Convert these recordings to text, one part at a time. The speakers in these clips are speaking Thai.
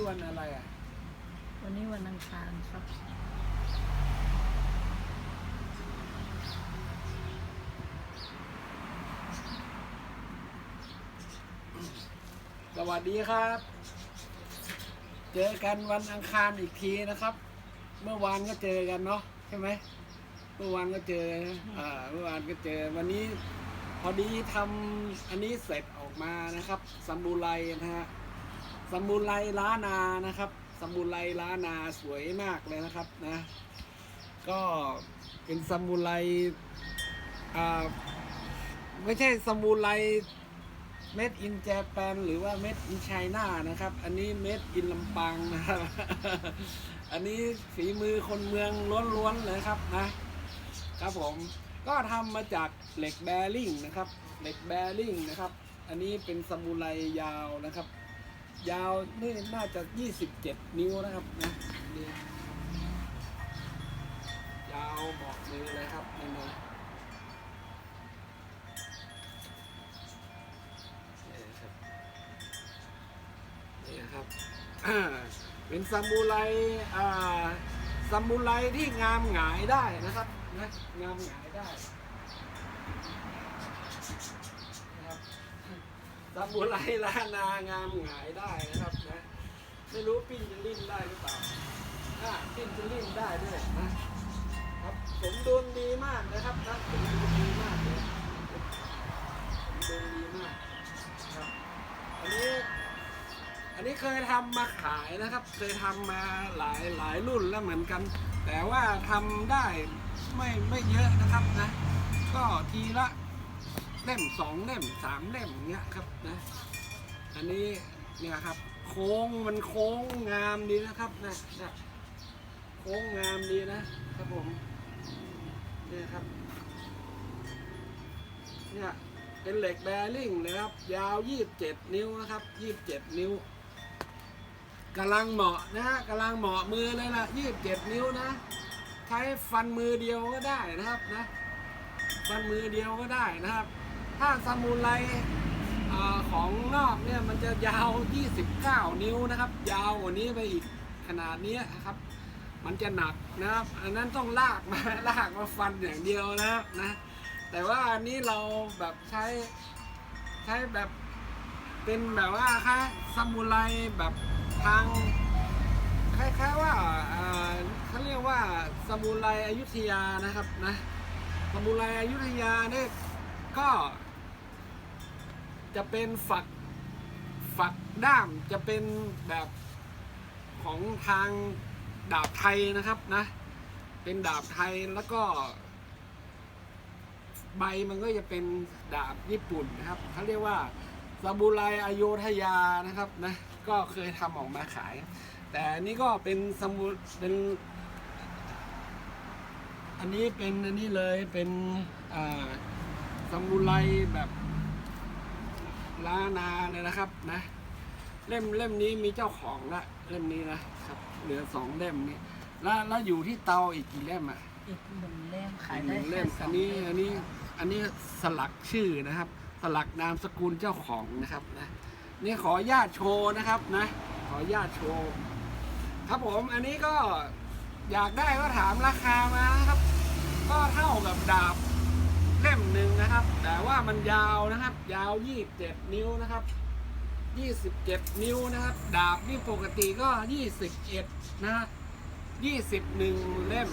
นี้วันอะไรอะ วันนี้วันอังคารครับสวัสดีครับ เจอกันวันอังคารอีกทีนะครับ เมื่อวานก็เจอกันเนาะใช่ไหมเมื่อวานก็เจออ่าเมื่อวานก็เจอวันนี้พอดีทำอันนี้เสร็จออกมานะครับซัมบูไรนะฮะ ซัมบูไรล้านานะครับซัมบูไรล้านาสวยมากเลยนะครับนะก็เป็นซัมบูไรอ่าไม่ใช่ซัมบูไรเม็ดอินเจแปนหรือว่าเม็ดอินไชน่านะครับ อันนี้เม็ดอินลำปางนะครับ อันนี้ฝีมือคนเมืองล้วนๆเลยครับนะครับผมก็ทำมาจากเหล็กแบริ่งนะครับ เหล็กแบริ่งนะครับ อันนี้เป็นสมุไรยาวนะครับ ยาวนี่น่าจะ 27 นิ้วนะครับนะนี่ยาวบอกมือเลยครับนี่นะนี่ครับนี่ครับเป็นซามูไรอ่าซามูไรที่งามหงายได้นะครับนะงามหงายได้นะครับ ซามูไรลานางามหงายได้นะครับนะไม่รู้ปิ้นจะลิ้นได้หรือเปล่าอ่าปิ้นจะลิ้นได้ด้วยนะครับสมดุลดีมากนะครับนะสมดุลดีมากเลยสมดุลดีมากครับอันนี้อันนี้เคยทำมาขายนะครับ เคยทำมาหลายหลายรุ่นแล้วเหมือนกัน แต่ว่าทำได้ไม่ไม่เยอะนะครับนะ ก็ทีละ เล่มสองเล่มสามเล่มเงี้ยครับนะอันนี้เนี่ยครับ โค้งมันโค้งงามดีนะครับนะนะโค้งงามดีนะครับผมเนี่ยครับเนี่ยเป็นเหล็กแบริ่งนะครับ ยาว27นิ้วนะครับ27นิ้วกำลังเหมาะนะกำลังเหมาะมือเลยล่ะ27นิ้วนะ ใช้ฟันมือเดียวก็ได้นะครับนะ ฟันมือเดียวก็ได้นะครับ ถ้าซามูไรอของนอกเนี่ยมันจะยาว 29 นิ้วนะครับ ยาวกว่านี้ไปอีกขนาดนี้นะครับ มันจะหนักนะครับ อันนั้นต้องลากมาลากมาฟันอย่างเดียวนะครับนะ แต่ว่าอันนี้เราแบบใช้ใช้แบบเป็นแบบว่าค่ซามูไรแบบทางคล้ายๆว่าอ่าเขาเรียกว่าซามูไรอยุธยานะครับนะซามูไรอยุธยาเนี่ยก็ จะเป็นฝักฝักด้ามจะเป็นแบบของทางดาบไทยนะครับนะเป็นดาบไทยแล้วก็ ใบมันก็จะเป็นดาบญี่ปุ่นนะครับเขาเรียกว่าซาบูไรอโยธยานะครับนะก็เคยทำออกมาขาย แต่นนี้ก็เป็นซาบูเป็นอันนี้เป็นอันนี้เลยเป็นซาบูไรแบบ ล้านนาเลยนะครับนะ เล่มเล่มนี้มีเจ้าของละเล่มนี้นะครับ เหลือสองเล่มนี้แล้วแล้วอยู่ที่เตาอีกกี่เล่มอะอีกหนึ่งเล่มขายหได้นึ่งแค่เล่มสออังนนี้เล่มอันนี้อันนี้สลักชื่อนะครับ สลักนามสกุลเจ้าของนะครับนะนี่ขออนุญาตโชว์นะครับนะ ขออนุญาตโชว์ครับผมอันนี้ก็อยากได้ก็ถามราคามานะครับ ก็เท่ากับดาบ เล่มหนึ่งนะครับ แต่ว่ามันยาวนะครับ ยาว 27 นิ้วนะครับ 27 นิ้วนะครับ ดาบนี่ปกติก็ 21 นะฮะ21 เล่ม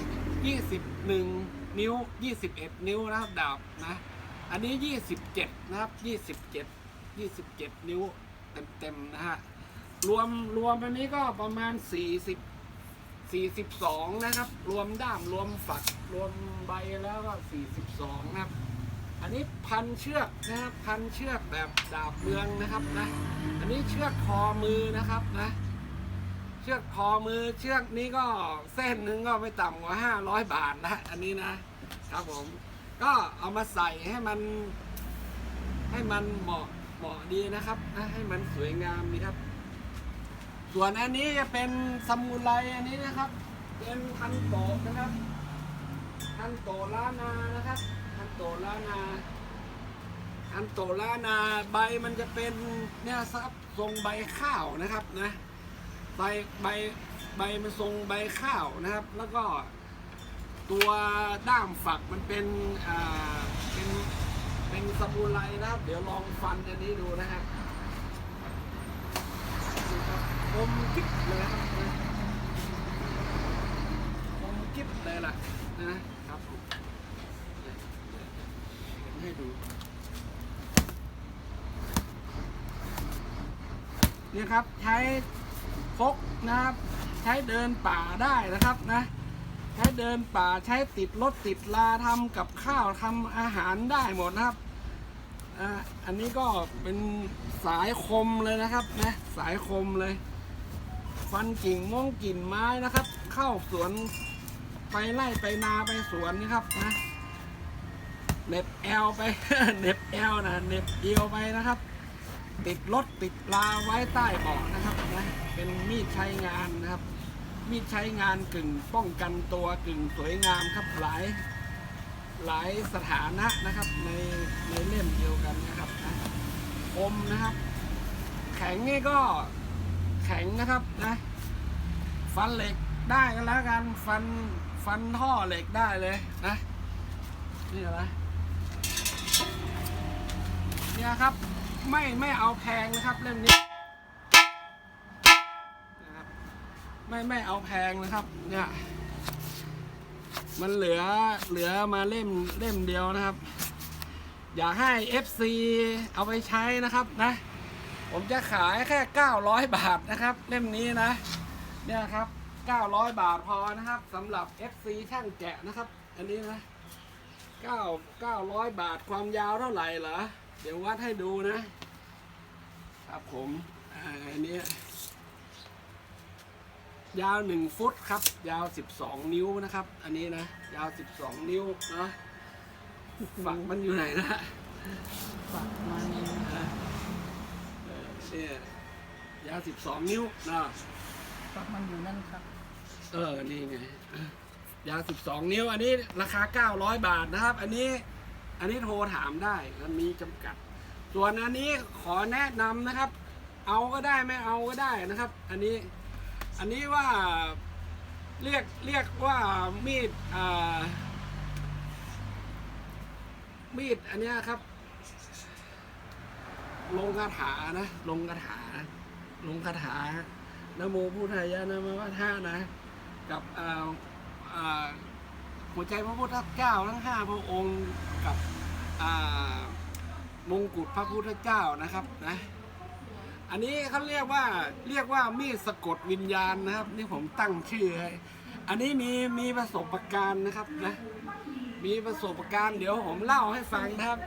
21 นิ้ว 21 นิ้วนะครับดาบนะ อันนี้ 27 นะครับ 27 27 นิ้วเต็มๆนะฮะรวมรวมอันนี้ก็ประมาณ 40 42 นะครับ รวมด้ามรวมฝักรวมใบแล้วก็ 42 นะครับ อันนี้พันเชือกนะครับพันเชือกแบบดาบเมืองนะครับนะ อันนี้เชือกคอมือนะครับนะ เชือกคอมือเชือกนี้ก็เส้นหนึ่งก็ไม่ต่ำกว่าห้าร้อยบาทนะ อันนี้นะครับผมก็เอามาใส่ให้มันให้มันเหมาะเหมาะดีนะครับนะให้มันสวยงามดีครับ ส่วนอันนี้จะเป็นซามูไรอันนี้นะครับ เป็นพันโตนะครับพันโตล้านานะครับพันโตล้านาพันโตล้านาใบมันจะเป็นเนี่ยครับทรงใบข้าวนะครับนะใบใบใบมันทรงใบข้าวนะครับ แล้วก็ตัวด้ามฝักมันเป็นอ่าเป็นเป็นสมุไรนะครับ เดี๋ยวลองฟันอันนี้ดูนะครับดูครับค มกิ๊บเลยครับนะคมกิ๊บเลยล่ะนะครับผมให้ดูเนี่ยครับใช้พกนะครับ ใช้เดินป่าได้นะครับนะ ใช้เดินป่าใช้ติดรถติดลาทำกับข้าวทำอาหารได้หมดนะครับอ่าอันนี้ก็เป็นสายคมเลยนะครับนะสายคมเลย ฟันกิ่งม่วงกิ่นไม้นะครับ เข้าสวนไปไล่ไปนาไปสวนนะครับนะเน็บแอลไปเน็บแอลนะเน็บเอวไปนะครับ ติดรถติดลาไว้ใต้เบาะนะครับนะเป็นมีดใช้งานนะครับ มีดใช้งานกึ่งป้องกันตัวกึ่งสวยงามครับหลายหลายสถานะนะครับในในเล่มเดียวกันนะครับนะคมนะครับ แข็งนี่ก็ แข็งนะครับนะ ฟันเหล็กได้กันแล้วกัน ฟันฟันท่อเหล็กได้เลยนะ นี่อะไรเนี่ยครับ ไม่ไม่เอาแพงนะครับเล่มนี้นะครับไม่ไม่เอาแพงนะครับ เนี่ยมันเหลือเหลือมาเล่มเล่มเดียวนะครับ อยากให้ FC เอาไปใช้นะครับนะ ผมจะขายแค่ 900 บาทนะครับ เล่มนี้นะ เนี่ยครับ 900 บาทพอนะครับสำหรับ FC ช่างแกะนะครับ อันนี้นะ9 900 บาทความยาวเท่าไหร่เหรอ เดี๋ยววัดให้ดูนะ ครับผมอันนี้ยาว 1 ฟุตครับ ยาว 12 นิ้วนะครับ อันนี้นะ ยาว 12 นิ้วนะฝักมันอยู่ไหนนะฝักมัน เออเนี่ยยาว12นิ้วนะฝักมันอยู่นั่นครับ เออ นี่ไง ยาว12นิ้ว อันนี้ราคา900บาทนะครับ อันนี้ อันนี้โทรถามได้มันมีจำกัด ส่วนอันนี้ขอแนะนำนะครับ เอาก็ได้ไม่เอาก็ได้นะครับ อันนี้ อันนี้ว่าเรียกเรียกว่ามีด อ่า มีดอันเนี้ยครับ ลงคาถานะ ลงคาถา ลงคาถานะโมพุทธายะนะมะวะท่านะ กับหัวใจพระพุทธเจ้าทั้งห้าพระองค์กับมงกุฎพระพุทธเจ้านะครับนะอันนี้เขาเรียกว่าเรียกว่ามีดสะกดวิญญาณนะครับ นี่ผมตั้งชื่อให้อันนี้มีมีประสบการณ์นะครับนะมีประสบการณ์เดี๋ยวผมเล่าให้ฟังนะครับ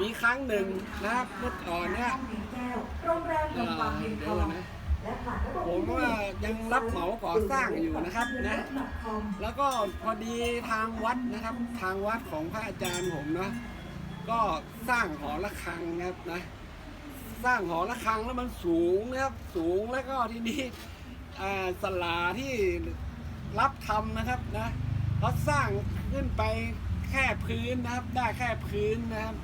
มีครั้งหนึ่งนะครับเมื่อก่อนเนี่ยโรงแรมเอ่อเดี๋ยวองนะและผ่านระผมว่ายังรับเหมาก่อสร้างอยู่นะครับนะแล้วก็พอดีทางวัดนะครับ ทางวัดของพระอาจารย์ผมนะก็สร้างหอระฆังนะครับนะ สร้างหอระฆังแล้วมันสูงนะครับ สูงแล้วก็ทีนี้สลาที่รับทำนะครับนะเขาสร้างขึ้นไปแค่พื้นนะครับ ได้แค่พื้นนะครับ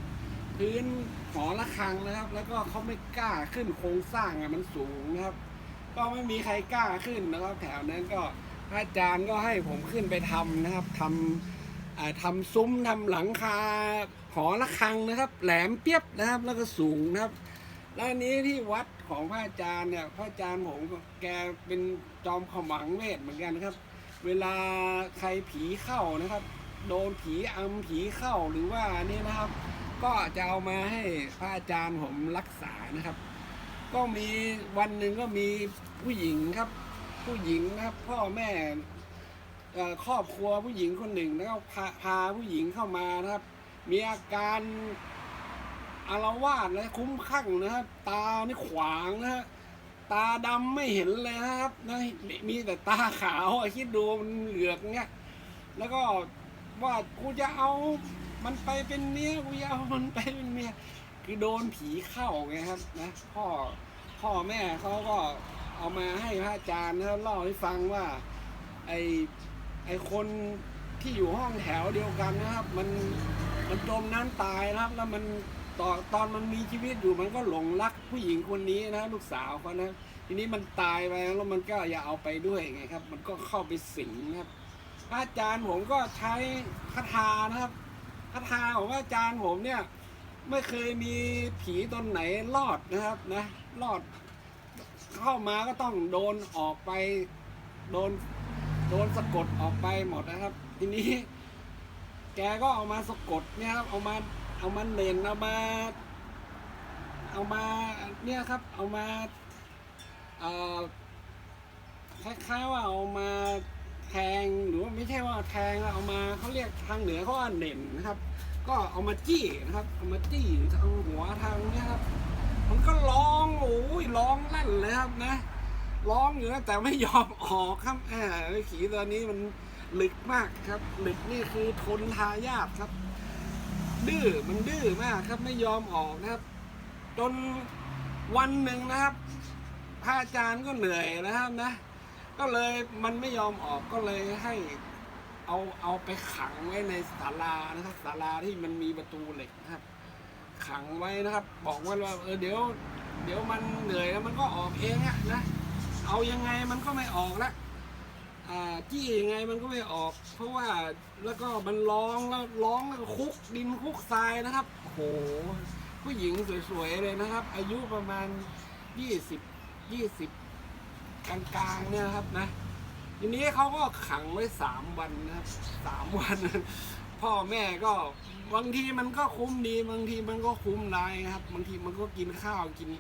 พื้นหอระฆังนะครับ แล้วก็เขาไม่กล้าขึ้นโครงสร้างอะมันสูงนะครับ ก็ไม่มีใครกล้าขึ้นนะครับ แถวนั้นก็พระอาจารย์ก็ให้ผมขึ้นไปทำนะครับทำอ่าทำซุ้มทำหลังคาหอระฆังนะครับ แหลมเปียบนะครับ แล้วก็สูงนะครับแล้วนี้ที่วัดของพระอาจารย์เนี่ยพระอาจารย์ผมแกเป็นจอมขมังเวทเหมือนกันนะครับ เวลาใครผีเข้านะครับ โดนผีอำผีเข้าหรือว่านี่นะครับ ก็จะเอามาให้พระอาจารย์ผมรักษานะครับ ก็มีวันหนึ่งก็มีผู้หญิงครับ ผู้หญิงนะครับ พ่อแม่ครอบครัวผู้หญิงคนหนึ่งแล้วก็พาพาผู้หญิงเข้ามานะครับ มีอาการอารวาสและคุ้มคลั่งนะครับ ตานี่ขวางนะฮะตาดำไม่เห็นเลยนะครับนะมีมีแต่ตาขาวคิดดูมันเหลือกเงี้ยแล้วก็ว่ากูจะเอา มันไปเป็นเมียกูจะเอามันไปเป็นเมียคือโดนผีเข้าไงครับนะพ่อพ่อแม่เขาก็เอามาให้พระอาจารย์นะครับเล่าให้ฟังว่า ไอไอคนที่อยู่ห้องแถวเดียวกันนะครับ มันมันจมน้ำตายนะครับ แล้วมันตอนตอนมันมีชีวิตอยู่มันก็หลงรักผู้หญิงคนนี้นะ ลูกสาวเขานะ ทีนี้มันตายไปแล้วมันก็อย่าเอาไปด้วยไงครับ มันก็เข้าไปสิงนะครับพระอาจารย์ผมก็ใช้คาถานะครับ คาถาของอาจารย์ผมเนี่ย ไม่เคยมีผีตนไหนรอดนะครับนะรอด เข้ามาก็ต้องโดนออกไป โดนโดนสะกดออกไปหมดนะครับ ทีนี้ แกก็เอามาสะกดเนี่ยครับเอามาเอามาเน้นเอามาเอามาเนี่ยครับ เอามาเอ่อคล้ายๆว่าเอามา แทงหรือว่าไม่ใช่ว่าแทงนะเอามาเขาเรียกทางเหนือเขาว่าเน่นนะครับ ก็เอามาจี้นะครับเอามาจี้ทางหัวทางเนี้ยครับ มันก็ร้องโอ้ยร้องลั่นเลยครับนะร้องอยู่นะแต่ไม่ยอมออกครับอ่าไอ้ผีตัวนี้มันหลึกมากครับหลึกนี่คือทนทายาทครับ ดื้อมันดื้อมากครับไม่ยอมออกนะครับ จนวันหนึ่งนะครับพระอาจารย์ก็เหนื่อยนะครับนะ ก็เลยมันไม่ยอมออกก็เลยให้เอาเอาไปขังไว้ในศาลานะครับศาลาที่มันมีประตูเหล็กนะครับ ขังไว้นะครับ บอกไว่าว่าเออเดี๋ยว เดี๋ยวมันเหนื่อยแล้วมันก็ออกเองอะนะเอายังไงมันก็ไม่ออกละจี้ยังไงมันก็ไม่ออก เพราะว่าแล้วก็มันร้องแล้วร้องแล้วก็คุกดินคุกทรายนะครับโอ้โหผู้หญิงสวยๆเลยนะครับ อายุประมาณยี่สิบยี่สิบ กลางๆเนี่ยครับนะทีนี้เขาก็ขังไว้สามวันนะครับสามวัน พ่อแม่ก็บางทีมันก็คุ้มดีบางทีมันก็คุ้มร้ายครับ บางทีมันก็กินข้าวกิน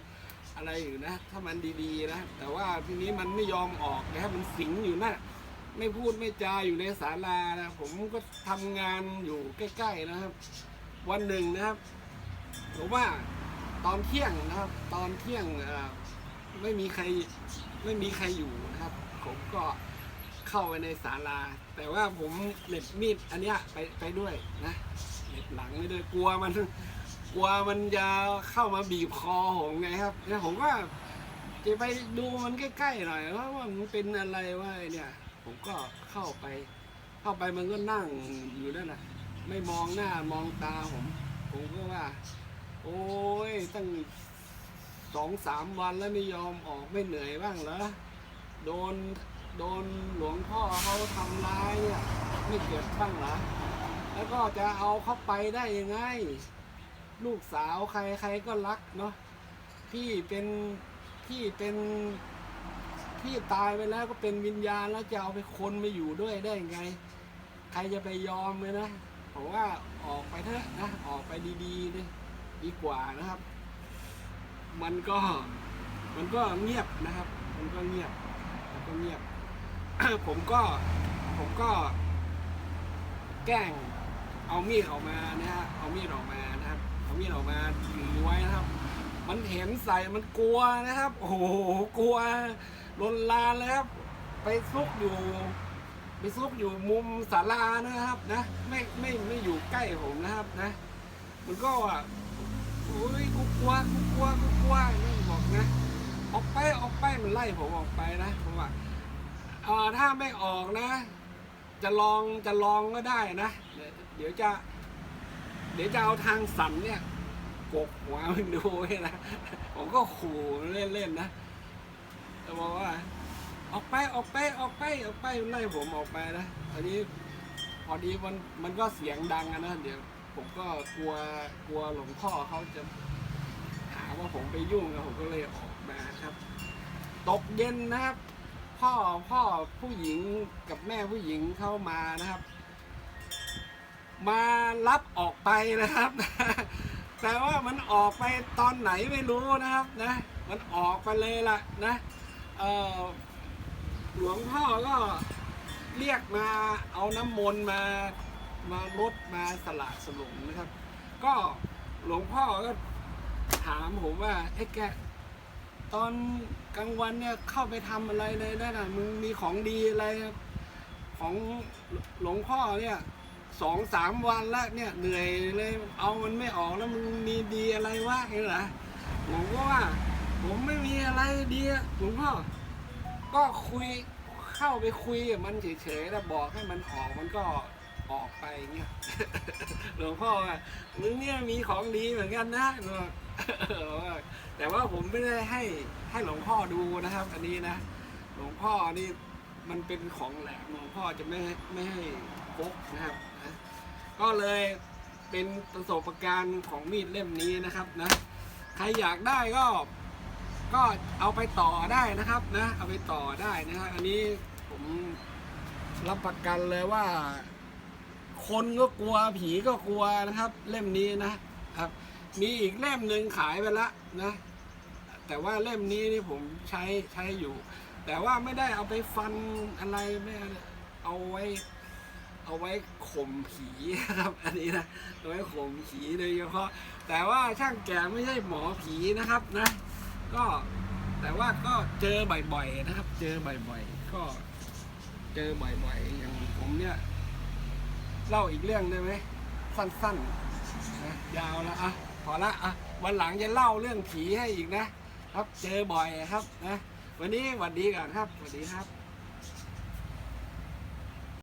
อะไรอยู่นะ ถ้ามันดีๆนะ แต่ว่าทีนี้มันไม่ยอมออกนะครับมันสิงอยู่นั่นไม่พูดไม่จาอยู่ในศาลานะผมก็ทำงานอยู่ใกล้ ๆนะครับ วันหนึ่งนะครับผมว่าตอนเที่ยงนะครับ ตอนเที่ยงไม่มีใคร ไม่มีใครอยู่นะครับ ผมก็เข้าไปในศาลา แต่ว่าผมเหน็บมีดอันเนี้ยไปไปด้วยนะเหน็บหลังไม่ด้วยกลัวมันกลัวมันจะเข้ามาบีบคอผมไงครับแล้วผมก็จะไปดูมันใกล้ๆหน่อยว่าว่ามันเป็นอะไรว่าเนี่ย ผมก็เข้าไป เข้าไปมันก็นั่งอยู่นั่นนะไม่มองหน้ามองตาผม ผมก็ว่า โอ้ยตั้ง สองสามวันแล้วไม่ยอมออกไม่เหนื่อยบ้างเหรอโดนโดนหลวงพ่อเขาทำร้ายเนี่ยไม่เจ็บบ้างเหรอแล้วก็จะเอาเข้าไปได้ยังไง ลูกสาวใครใครก็รักเนาะพี่เป็นพี่เป็นพี่ตายไปแล้วก็เป็นวิญญาณแล้วจะเอาไปคนมาอยู่ด้วยได้ยังไง ใครจะไปยอมเลยนะผมว่าออกไปเถอะนะออกไปดีๆเลยดีกว่านะครับ มันก็มันก็เงียบนะครับ มันก็เงียบมันก็เงียบ ผมก็ผมก็ แกล้งเอามีดออกมานะฮะเอามีดออกมานะครับ เอามีดออกมาถือไว้นะครับ มันเห็นใส่มันกลัวนะครับ โอ้โหกลัวลนลานเลยครับ ไปซุกอยู่ไปซุกอยู่มุมศาลานะครับนะ ไม่ไม่ไม่อยู่ใกล้ผมนะครับนะ มันก็ โอ้ยกูกลัวกูกลัวกูกลัวนี่บอกนะ ออกไปออกไปมันไล่ผมออกไปนะผมว่าเออถ้าไม่ออกนะ จะลองจะลองก็ได้นะ เดี๋ยวจะ เดี๋ยวจะเอาทางสันเนี่ยกกหัวมันดูไว้นะผมก็ขู่เล่นๆนะแต่บอกว่า ออกไปออกไปออกไปออกไปไล่ผมออกไปนะอันนี้พอดีมันมันก็เสียงดังอะนะเดี๋ยว ผมก็กลัวกลัวหลวงพ่อเขาจะหาว่าผมไปยุ่งนะผมก็เลยออกมาครับตกเย็นนะครับ พ่อพ่อผู้หญิงกับแม่ผู้หญิงเข้ามานะครับ มารับออกไปนะครับ แต่ว่ามันออกไปตอนไหนไม่รู้นะครับนะ มันออกไปเลยล่ะนะเออหลวงพ่อก็เรียกมาเอาน้ำมนต์มา มาลดมาสละสลุงนะครับ ก็หลวงพ่อก็ถามผมว่าไอ้แกตอนกลางวันเนี่ยเข้าไปทำอะไรในนั่นน่ะมึงมีของดีอะไรของหลวงพ่อเนี่ยสองสามวันแล้วเนี่ยเหนื่อยเลยเอามันไม่ออกแล้วมึงมีดีอะไรวะเห็นเหรอผมก็ว่า ผมไม่มีอะไรดีหลวงพ่อก็คุยเข้าไปคุยกับมันเฉยๆแล้วบอกให้มันออกมันก็ ออกไปเงี้ยหลวงพ่อว่ามึงเนี่ยมีของดีเหมือนกันนะบอกเออแต่ว่าผมไม่ได้ให้ให้หลวงพ่อดูนะครับ อันนี้นะหลวงพ่อนี่มันเป็นของแหลมหลวงพ่อจะไม่ไม่ให้พกนะครับก็เลยเป็นประสบการณ์ของมีดเล่มนี้นะครับนะใครอยากได้ก็ก็เอาไปต่อได้นะครับนะเอาไปต่อได้นะครับอันนี้ผมรับประกันเลยว่า คนก็กลัวผีก็กลัวนะครับ เล่มนี้นะครับ มีอีกเล่มหนึ่งขายไปละนะ แต่ว่าเล่มนี้นี่ผมใช้ใช้อยู่ แต่ว่าไม่ได้เอาไปฟันอะไรไม่เอาไว้ เอาไว้ข่มผีนะครับ อันนี้นะเอาไว้ข่มผีโดยเฉพาะ แต่ว่าช่างแก่ไม่ใช่หมอผีนะครับนะ ก็แต่ว่าก็เจอบ่อยๆนะครับ เจอบ่อยๆก็เจอบ่อยๆอย่างผมเนี่ย เล่าอีกเรื่องได้ไหมสั้นๆนะยาวแล้วอะพอละอะวันหลังจะเล่าเรื่องผีให้อีกนะ ครับเจอบ่อยครับนะวันนี้หวัดดีก่อนครับสวัสดีครับ